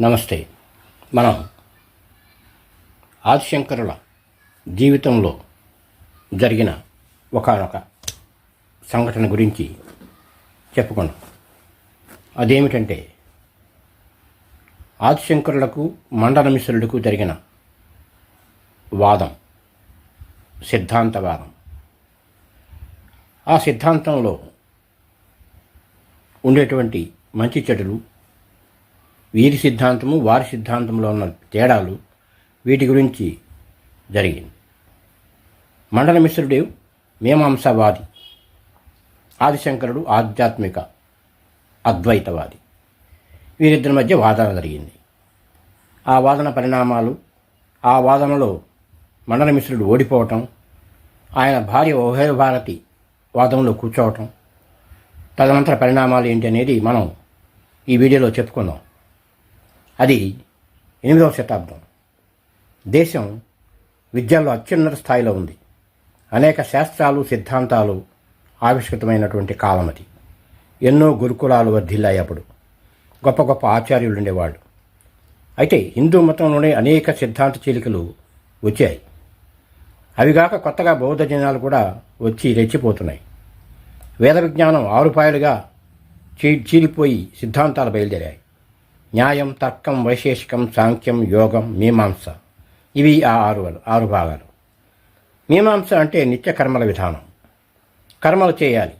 నమస్తే. మనం ఆదిశంకరుల జీవితంలో జరిగిన ఒకనొక సంఘటన గురించి చెప్పుకున్నాం. అదేమిటంటే ఆదిశంకరులకు మండల మిశ్రులకు జరిగిన వాదం సిద్ధాంతవాదం. ఆ సిద్ధాంతంలో ఉండేటువంటి మంచి చెడులు వీరి సిద్ధాంతము వారి సిద్ధాంతంలో ఉన్న తేడాలు వీటి గురించి జరిగింది. మండల మిశ్రుడు మీమాంసవాది ఆదిశంకరుడు ఆధ్యాత్మిక అద్వైతవాది. వీరిద్దరి మధ్య వాదన జరిగింది. ఆ వాదన పరిణామాలు ఆ వాదనలో మండల మిశ్రుడు ఓడిపోవటం ఆయన భార్య ఉభయ భారతి వాదంలో కూర్చోవటం తదనంతర పరిణామాలు ఏంటి అనేది మనం ఈ వీడియోలో చెప్పుకుందాం అది ఎనిమిదవ శతాబ్దం. దేశం విద్యలో అత్యున్నత స్థాయిలో ఉంది. అనేక శాస్త్రాలు సిద్ధాంతాలు ఆవిష్కృతమైనటువంటి కాలం అది. ఎన్నో గురుకులాలు వర్ధిల్లాయి అప్పుడు. గొప్ప గొప్ప ఆచార్యులు ఉండేవాళ్ళు. అయితే హిందూ మతంలోనే అనేక సిద్ధాంత చీలికలు వచ్చాయి. అవిగాక కొత్తగా బౌద్ధ జనాలు కూడా వచ్చి రెచ్చిపోతున్నాయి. వేద విజ్ఞానం ఆరుపాయలుగా చీ చీలిపోయి సిద్ధాంతాలు బయలుదేరాయి. న్యాయం తర్కం వైశేషికం సాంఖ్యం యోగం మీమాంస. ఇవి ఆ ఆరు ఆరు భాగాలు. మీమాంస అంటే నిత్య కర్మల విధానం. కర్మలు చేయాలి.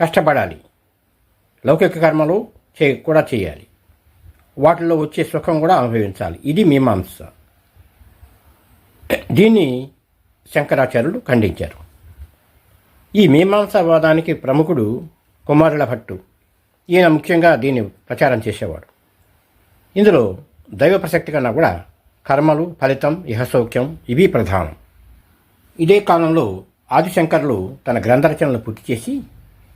కష్టపడాలి. లౌకిక కర్మలు చే కూడా చేయాలి. వాటిలో వచ్చే సుఖం కూడా అనుభవించాలి. ఇది మీమాంస. దీన్ని శంకరాచార్యులు ఖండించారు. ఈ మీమాంసావాదానికి ప్రముఖుడు కుమారుల భట్టు. ఈయన ముఖ్యంగా దీన్ని ప్రచారం చేసేవాడు. ఇందులో దైవ ప్రసక్తి కన్నా కూడా కర్మలు ఫలితం ఇహసౌఖ్యం ఇవి ప్రధానం. ఇదే కాలంలో ఆదిశంకర్లు తన గ్రంథరచనలు పూర్తి చేసి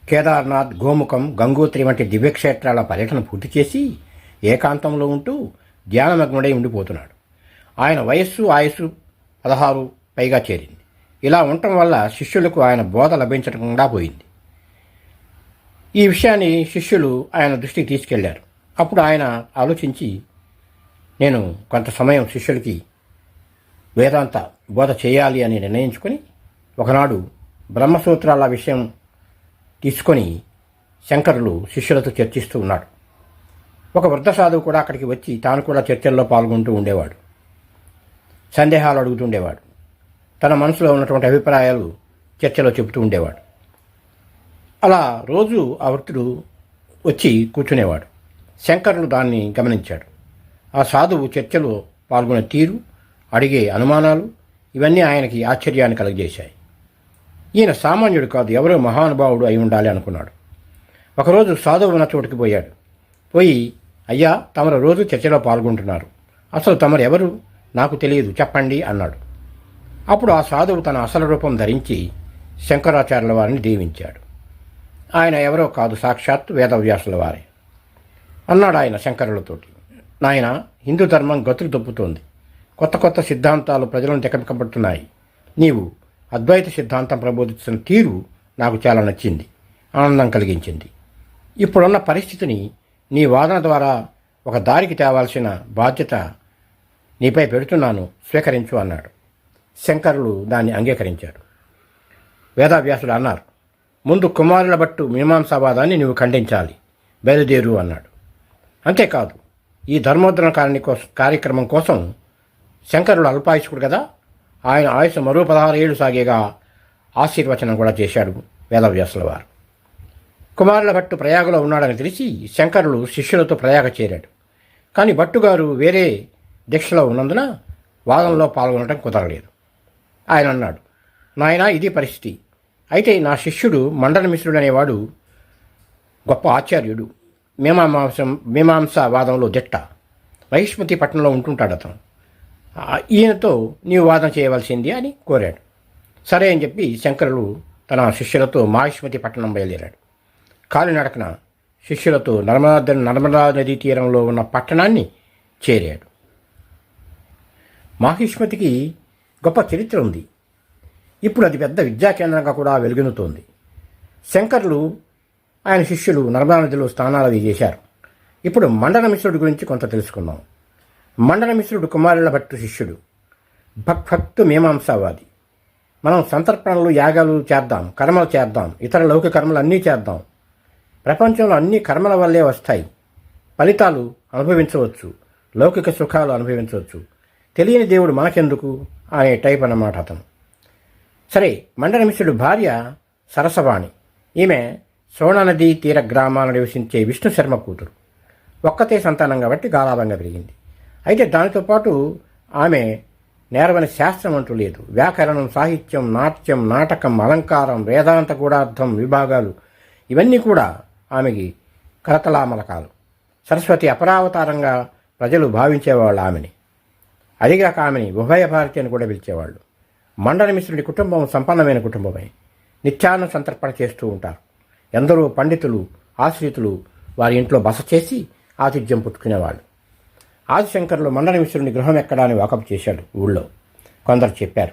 కేదార్నాథ్ గోముఖం గంగోత్రి వంటి దివ్యక్షేత్రాల పర్యటన పూర్తి చేసి ఏకాంతంలో ఉంటూ ధ్యానమగ్నుడై ఉండిపోతున్నాడు. ఆయన వయస్సు ఆయుస్సు పదహారు పైగా చేరింది. ఇలా ఉండటం వల్ల శిష్యులకు ఆయన బోధ లభించకుండా పోయింది. ఈ విషయాన్ని శిష్యులు ఆయన దృష్టికి తీసుకెళ్ళారు. అప్పుడు ఆయన ఆలోచించి నేను కొంత సమయం శిష్యులకి వేదాంత బోధ చేయాలి అని నిర్ణయించుకొని ఒకనాడు బ్రహ్మసూత్రాల విషయం తీసుకొని శంకరులు శిష్యులతో చర్చిస్తూ ఉన్నాడు. ఒక వృద్ధ సాధువు కూడా అక్కడికి వచ్చి తాను కూడా చర్చల్లో పాల్గొంటూ ఉండేవాడు. సందేహాలు అడుగుతూ ఉండేవాడు. తన మనసులో ఉన్నటువంటి అభిప్రాయాలు చర్చలో చెబుతూ ఉండేవాడు. అలా రోజు ఆ వృత్తుడు వచ్చి కూర్చునేవాడు. శంకరులు దాన్ని గమనించాడు. ఆ సాధువు చర్చలో పాల్గొనే తీరు అడిగే అనుమానాలు ఇవన్నీ ఆయనకి ఆశ్చర్యాన్ని కలగజేశాయి. ఈయన సామాన్యుడు కాదు ఎవరో మహానుభావుడు అయి ఉండాలి అనుకున్నాడు. ఒకరోజు సాధువు ఉన్న చోటుకి పోయాడు. పోయి అయ్యా తమరు రోజు చర్చలో పాల్గొంటున్నారు. అసలు తమరు ఎవరు? నాకు తెలియదు చెప్పండి అన్నాడు. అప్పుడు ఆ సాధువు తన అసలు రూపం ధరించి శంకరాచార్యుల వారిని దీవించాడు. ఆయన ఎవరో కాదు సాక్షాత్ వేదవ్యాసుల వారే. అన్నాడు ఆయన శంకరులతోటి. నాయన హిందూ ధర్మం గతులు తప్పుతోంది. కొత్త కొత్త సిద్ధాంతాలు ప్రజలను తెక్కబడుతున్నాయి నీవు అద్వైత సిద్ధాంతం ప్రబోధిస్తున్న తీరు నాకు చాలా నచ్చింది ఆనందం కలిగించింది. ఇప్పుడున్న పరిస్థితిని నీ వాదన ద్వారా ఒక దారికి తేవాల్సిన బాధ్యత నీపై పెడుతున్నాను స్వీకరించు అన్నాడు. శంకరులు దాన్ని అంగీకరించారు. వేదావ్యాసుడు అన్నారు ముందు కుమారుల బట్టు మీమాంసావాదాన్ని నువ్వు ఖండించాలి. బయలుదేరు అన్నాడు. అంతేకాదు ఈ ధర్మోద్ధరణ కారణి కోసం కార్యక్రమం కోసం శంకరుడు అల్పాయుషుడు కదా ఆయన ఆయుష్ మరో పదహారు ఏళ్ళు సాగేగా ఆశీర్వచనం కూడా చేశాడు వేదవ్యాసుల వారు. కుమారుల భట్టు ప్రయాగలో ఉన్నాడని తెలిసి శంకరుడు శిష్యులతో ప్రయాగ చేరాడు. కానీ భట్టుగారు వేరే దీక్షలో ఉన్నందున వాదనలో పాల్గొనడం కుదరలేదు. ఆయన అన్నాడు నాయన ఇది పరిస్థితి. అయితే నా శిష్యుడు మండల మిశ్రుడు అనేవాడు గొప్ప ఆచార్యుడు. మీమాంసం మీమాంస వాదంలో దిట్ట వైష్మతి పట్టణంలో ఉంటుంటాడు అతను. ఈయనతో నీవు వాదన చేయవలసింది అని కోరాడు. సరే అని చెప్పి శంకరులు తన శిష్యులతో మహిష్మతి పట్టణం బయలుదేరాడు. కాలినడకన శిష్యులతో నర్మదా నర్మదా నదీ తీరంలో ఉన్న పట్టణాన్ని చేరాడు. మాహిష్మతికి గొప్ప చరిత్ర ఉంది. ఇప్పుడు అది పెద్ద విద్యా కేంద్రంగా కూడా వెలుగొందుతోంది శంకరులు ఆయన శిష్యులు నర్మదా నదిలో స్నానాలు అవి చేశారు. ఇప్పుడు మండల మిశ్రుడి గురించి కొంత తెలుసుకుందాం. మండల మిశ్రుడు కుమారుల భట్టు శిష్యుడు. భక్భక్తు మీమాంసావాది. మనం సంతర్పణలు యాగాలు చేద్దాం కర్మలు చేద్దాం ఇతర లౌకిక కర్మలు అన్నీ చేద్దాం. ప్రపంచంలో అన్ని కర్మల వల్లే వస్తాయి. ఫలితాలు అనుభవించవచ్చు లౌకిక సుఖాలు అనుభవించవచ్చు. తెలియని దేవుడు మనకెందుకు? అనే టైప్ అన్నమాట అతను. సరే మండలమిశ్రుడు భార్య సరసవాణి. ఈమె సోణానదీ తీర గ్రామాలను నివసించే విష్ణు శర్మ కూతురు. ఒక్కతే సంతానం కాబట్టి గాలాభంగా పెరిగింది. అయితే దానితో పాటు ఆమె నేరవని శాస్త్రం అంటూ లేదు. వ్యాకరణం సాహిత్యం నాట్యం నాటకం అలంకారం వేదాంత గూఢార్థం విభాగాలు ఇవన్నీ కూడా ఆమెకి కరతలామలకాలు. సరస్వతి అపరావతారంగా ప్రజలు భావించేవాళ్ళు ఆమెని. అదిగాక ఆమెని ఉభయ భారతి అని కూడా పిలిచేవాళ్ళు. మండల మిశ్రుడి కుటుంబం సంపన్నమైన కుటుంబమే. నిత్యాన్న సంతర్పణ చేస్తూ ఉంటారు. ఎందరో పండితులు ఆశ్రితులు వారి ఇంట్లో బస చేసి ఆతిథ్యం పుట్టుకునేవాళ్ళు ఆదిశంకర్లు మండల మిశ్రుని గృహం ఎక్కడా అని వాకప్ చేశాడు ఊళ్ళో. కొందరు చెప్పారు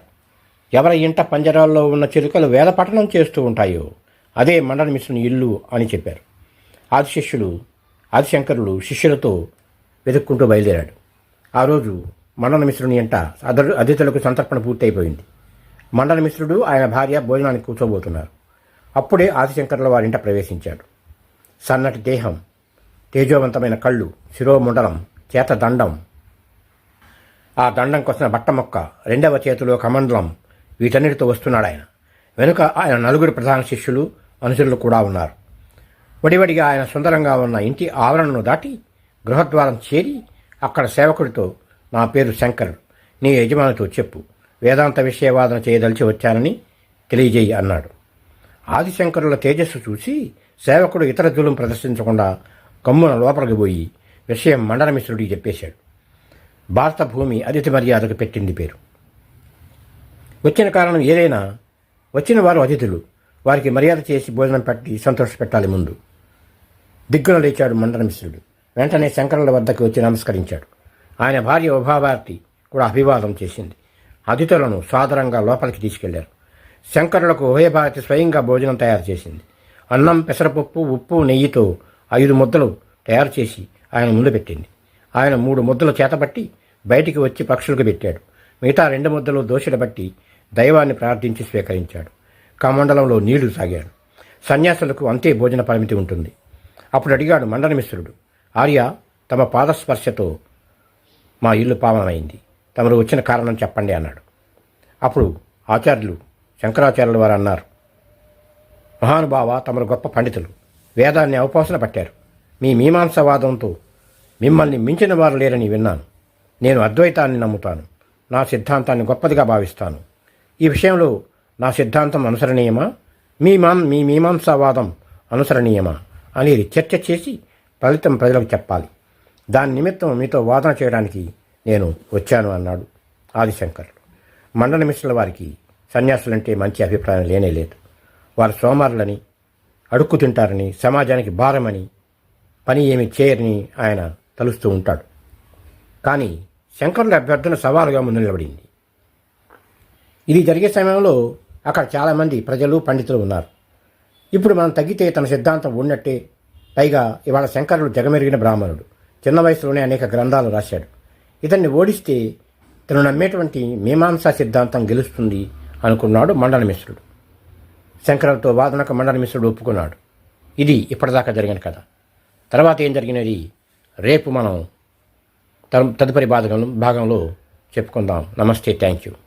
ఎవరి ఇంట పంజరాల్లో ఉన్న చిలుకలు వేద పఠనం చేస్తూ ఉంటాయో? అదే మండల మిశ్రుని ఇల్లు అని చెప్పారు. ఆదిశిష్యులు ఆదిశంకరులు శిష్యులతో వెతుక్కుంటూ బయలుదేరాడు. ఆ రోజు మండల మిశ్రుని ఇంట అదరు అతిథులకు సంతర్పణ పూర్తయిపోయింది. మండల మిశ్రుడు ఆయన భార్య భోజనానికి కూర్చోబోతున్నారు. అప్పుడే ఆదిశంకరుల వారింట ప్రవేశించాడు. సన్నటి దేహం తేజోవంతమైన కళ్ళు శిరోముండలం చేత దండం. ఆ దండం కొసిన బట్ట మొక్క రెండవ చేతిలో కమండలం వీటన్నిటితో వస్తున్నాడు ఆయన. వెనుక ఆయన నలుగురు ప్రధాన శిష్యులు అనుచరులు కూడా ఉన్నారు. వడివడిగా ఆయన సుందరంగా ఉన్న ఇంటి ఆవరణను దాటి గృహద్వారం చేరి అక్కడ సేవకుడితో నా పేరు శంకర్ నీ యజమానితో చెప్పు. వేదాంత విషయవాదన చేయదలిచి వచ్చానని తెలియజేయి అన్నాడు. ఆదిశంకరుల తేజస్సు చూసి సేవకుడు ఇతర దులం ప్రదర్శించకుండా కమ్మున లోపలికి పోయి విషయం మండలమిశ్రుడికి చెప్పేశాడు. భారత భూమి అతిథి మర్యాదకు పెట్టింది పేరు. వచ్చిన కారణం ఏదైనా వచ్చిన వారు అతిథులు. వారికి మర్యాద చేసి భోజనం పెట్టి సంతోషపెట్టాలి ముందు. దిగ్గున లేచాడు మండలమిశ్రుడు వెంటనే శంకరుల వద్దకు వచ్చి నమస్కరించాడు. ఆయన భార్య ఉభాభారతి కూడా అభివాదం చేసింది. అతిథులను సాదరంగా లోపలికి తీసుకెళ్ళారు. శంకరులకు ఉభయభారతి స్వయంగా భోజనం తయారు చేసింది. అన్నం పెసరపప్పు ఉప్పు నెయ్యితో ఐదు ముద్దలు తయారు చేసి ఆయన ముందు పెట్టింది. ఆయన మూడు ముద్దలు చేతబట్టి బయటికి వచ్చి పక్షులకు పెట్టాడు. మిగతా రెండు ముద్దలు దోషుడు బట్టి దైవాన్ని ప్రార్థించి స్వీకరించాడు. కమండలంలో నీళ్ళు సాగాడు. సన్యాసులకు అంతే భోజన పరిమితి ఉంటుంది. అప్పుడు అడిగాడు మండలమిశ్రుడు ఆర్య తమ పాదస్పర్శతో మా ఇల్లు పావనమైంది. తమరు వచ్చిన కారణం చెప్పండి అన్నాడు. అప్పుడు ఆచార్యులు శంకరాచార్యుల వారు అన్నారు మహానుభావ తమరు గొప్ప పండితులు. వేదాన్ని అవపోసన పట్టారు. మీ మీమాంసవాదంతో మిమ్మల్ని మించిన వారు లేరని విన్నాను. నేను అద్వైతాన్ని నమ్ముతాను. నా సిద్ధాంతాన్ని గొప్పదిగా భావిస్తాను. ఈ విషయంలో నా సిద్ధాంతం అనుసరణీయమా? మీ మాం మీ మీమాంసావాదం అనుసరణీయమా? అనేది చర్చ చేసి ఫలితం ప్రజలకు చెప్పాలి. దాని నిమిత్తం మీతో వాదన చేయడానికి నేను వచ్చాను అన్నాడు ఆదిశంకర్ మండల మిశ్రుల వారికి సన్యాసులంటే మంచి అభిప్రాయం లేనే లేదు. వారు సోమారులని అడుక్కు తింటారని సమాజానికి భారమని పని ఏమి చేయరని ఆయన తలుస్తూ ఉంటాడు. కానీ శంకరుల అభ్యర్థన సవాలుగా ముందు నిలబడింది. ఇది జరిగే సమయంలో అక్కడ చాలామంది ప్రజలు పండితులు ఉన్నారు. ఇప్పుడు మనం తగ్గితే తన సిద్ధాంతం ఉన్నట్టే పైగా ఇవాళ శంకరుడు జగమెరిగిన బ్రాహ్మణుడు. చిన్న వయసులోనే అనేక గ్రంథాలు రాశాడు. ఇతన్ని ఓడిస్తే తను నమ్మేటువంటి మీమాంసా సిద్ధాంతం గెలుస్తుంది అనుకున్నాడు మండలమిశ్రుడు. శంకరులతో వాదనకు మండలమిశ్రుడు ఒప్పుకున్నాడు. ఇది ఇప్పటిదాకా జరిగిన కథ. తర్వాత ఏం జరిగినది? రేపు మనం తదుపరి భాగంలో భాగంలో చెప్పుకుందాం. నమస్తే థ్యాంక్ యూ.